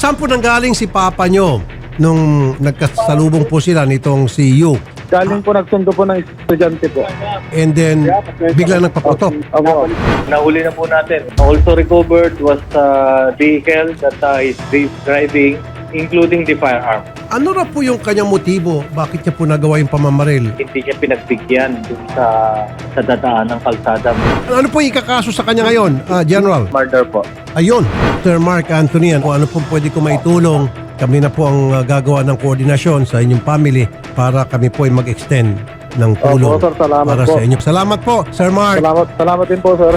Saan po nanggaling si Papa nyo nung nagkasalubong po sila nitong si Yu? Galing po nagsundo po ng estudyante po. And then, bigla nagpaputok. Opo. Nahuli na po natin. Also recovered was the vehicle that uh, is driving, including the firearm. Ano na po yung kanyang motibo? Bakit niya po nagawa yung pamamaril? Hindi niya pinagbigyan dun sa, sa dadaan ng kalsada. Ano po ikakaso sa kanya ngayon, ah, General? Murder po. Ayun, Sir Mark Anthony, kung ano pong pwede ko maitulong, kami na po ang uh, gagawa ng koordinasyon sa inyong family para kami po ay mag-extend ng tulong Opo, sir. Salamat para po. sa inyo. Salamat po, Sir Mark. Salamat, salamat din po, sir.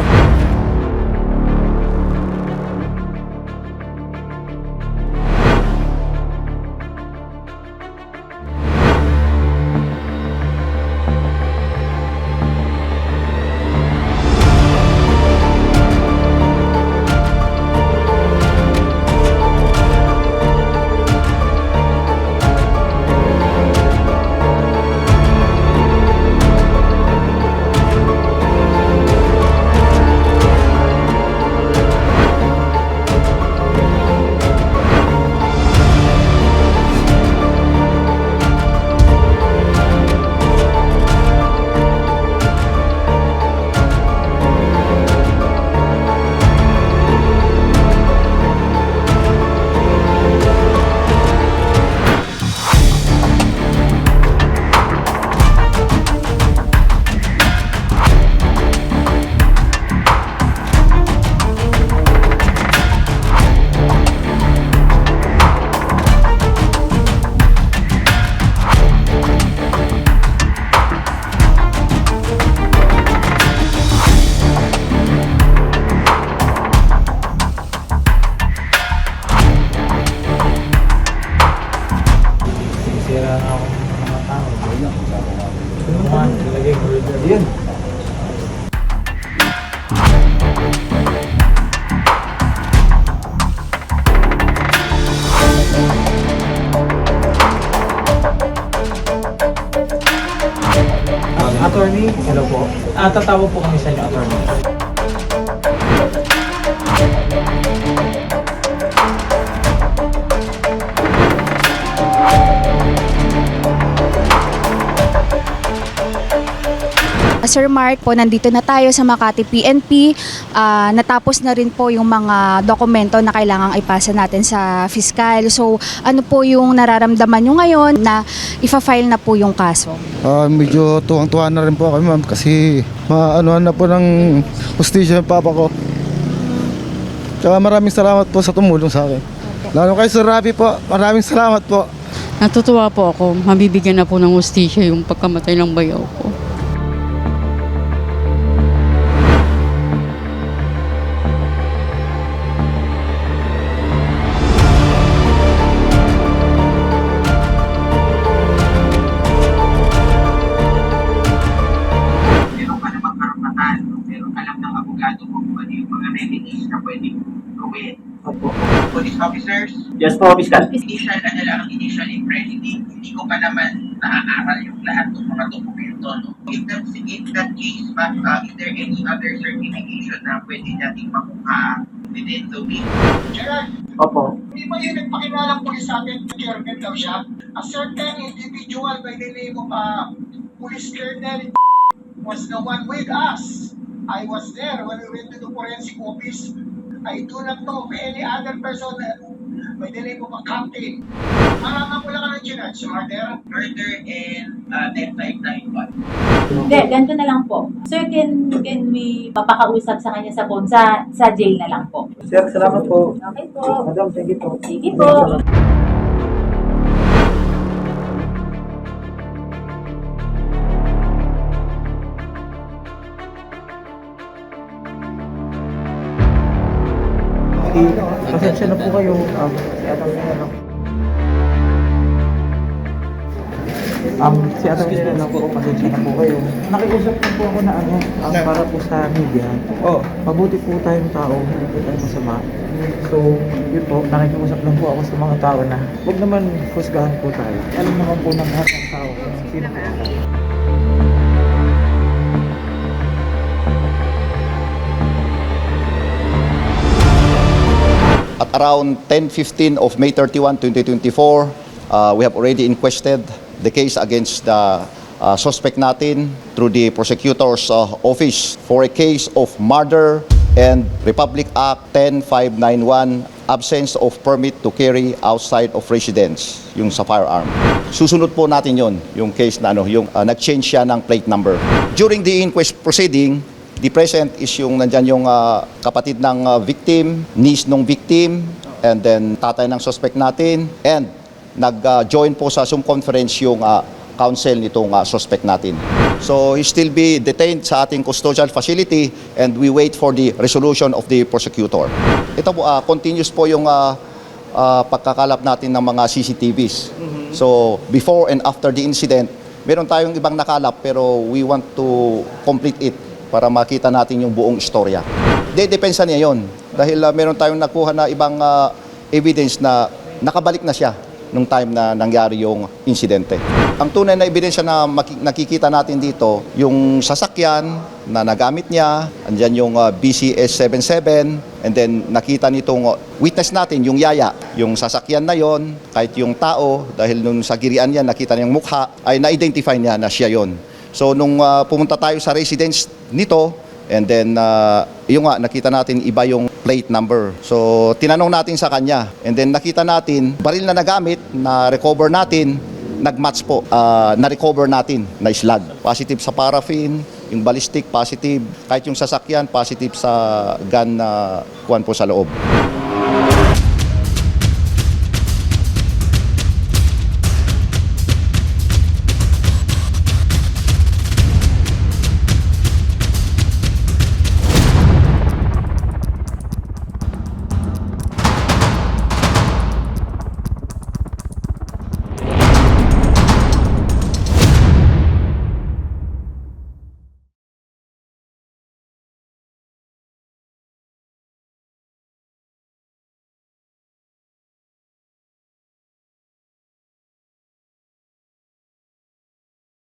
Attorney, hello po. Ah, tatawag po kami sa inyo, attorney. Sir Mark po, nandito na tayo sa Makati PNP. Ah, natapos na rin po yung mga dokumento na kailangang ipasa natin sa fiscal. So, ano po yung nararamdaman nyo ngayon na ifa-file na po yung kaso? Ah, medyo tuwang-tuwa na rin po kami ma'am kasi maanuhan na po ng hustisya ng papa ko. Tsaka maraming salamat po sa tumulong sa akin. Lalo kay Sir Rafi po, maraming salamat po. Natutuwa po ako, mabibigyan na po ng hustisya yung pagkamatay ng bayaw ko. Yung remedies na pwedeng gawin. Police officers, Yes po, Fiscal. initial ano lang, initial impression, hindi, hindi ko pa naman naaaral yung lahat ng mga dokumento. No? In, that, in that case, ma'am, uh, is there any other certification na pwede nating makuha within the week? Gerard, Opo. hindi ba yun nagpakilalang pulis sa atin, Colonel daw siya? A certain individual by the name of uh, Police Colonel was the one with us. I was there when we went to the forensic office. I do not know of any other person that by the name of a captain. Malaman ko lang ng Gerard, murder. Murder and uh, 10591. Hindi, ganito na lang po. Sir, can, can we papakausap sa kanya sa phone? Sa, sa jail na lang po. Sir, salamat po. Okay po. Madam, thank you po. Sige po. Pasensya na po kayo. Um, si attorney na lang. Um, si attorney na lang po, pasensya na po kayo. Nakiusap na po ako na ano, um, para po sa media. Oh. Mabuti po tayong tao, hindi po tayo masama. So, yun po, nakikiusap lang po ako sa mga tao na huwag naman husgahan po tayo. Alam naman po ng lahat ng tao sino po around 10.15 of May 31, 2024, uh, we have already inquested the case against the uh, suspect natin through the prosecutor's uh, office for a case of murder and Republic Act 10591 absence of permit to carry outside of residence yung sa firearm. Susunod po natin yon yung case na ano yung uh, nag-change siya ng plate number. During the inquest proceeding, the present is yung nandyan yung uh, kapatid ng uh, victim, niece ng victim, and then tatay ng suspect natin, and nag-join po sa Zoom conference yung uh, counsel nitong uh, suspect natin. So he still be detained sa ating custodial facility and we wait for the resolution of the prosecutor. Ito po, uh, continuous po yung uh, uh, pagkakalap natin ng mga CCTVs. So before and after the incident, meron tayong ibang nakalap pero we want to complete it para makita natin yung buong istorya. Dedepensa niya yon dahil uh, meron tayong nakuha na ibang uh, evidence na nakabalik na siya nung time na nangyari yung insidente. Ang tunay na ebidensya na nakikita natin dito, yung sasakyan na nagamit niya, andyan yung uh, BCS77, and then nakita nitong witness natin, yung yaya, yung sasakyan na yon, kahit yung tao, dahil nung sa girian niya, nakita niya yung mukha, ay na-identify niya na siya yon. So nung uh, pumunta tayo sa residence nito, and then uh, yung nga, nakita natin iba yung plate number. So tinanong natin sa kanya, and then nakita natin, baril na nagamit, na recover natin, nagmatch po, uh, na-recover natin na slag. Positive sa paraffin, yung ballistic positive, kahit yung sasakyan positive sa gun na kuwan po sa loob.